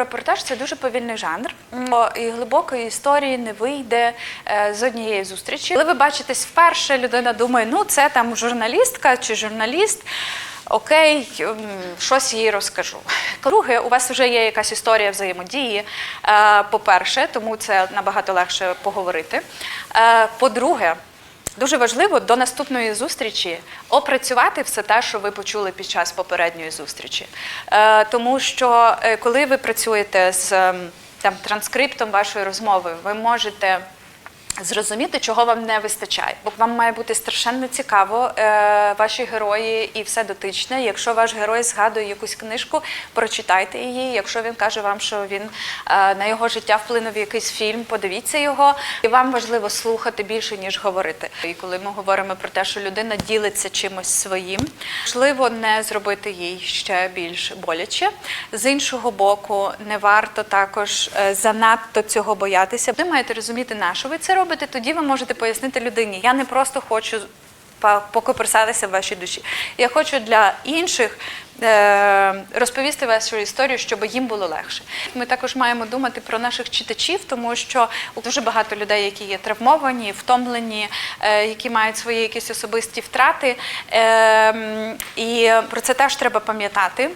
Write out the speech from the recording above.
Репортаж це дуже повільний жанр. М, І глибокої історії не вийде е, з однієї зустрічі. Коли ви бачитесь вперше, людина думає, ну це там журналістка чи журналіст. Окей, щось їй розкажу. Друге, у вас вже є якась історія взаємодії. е, По-перше, тому це набагато легше поговорити. Е, По-друге, Дуже важливо до наступної зустрічі опрацювати все те, що ви почули під час попередньої зустрічі. Е, тому що е, коли ви працюєте з ем, там, транскриптом вашої розмови, ви можете зрозуміти, чого вам не вистачає. Бо вам має бути страшенно цікаво, е, ваші герої і все дотичне. Якщо ваш герой згадує якусь книжку, прочитайте її. Якщо він каже вам, що він е, на його життя вплинув якийсь фільм, подивіться його. І вам важливо слухати більше, ніж говорити. І коли ми говоримо про те, що людина ділиться чимось своїм, важливо не зробити їй ще більш боляче. З іншого боку, не варто також е, занадто цього боятися. Ви маєте розуміти, на що ви це робите. Тоді ви можете пояснити людині. Я не просто хочу покоперсатися в вашій душі. Я хочу для інших е, розповісти вашу історію, щоб їм було легше. Ми також маємо думати про наших читачів, тому що дуже багато людей, які є травмовані, втомлені, е, які мають свої якісь особисті втрати. Е, і про це теж треба пам'ятати.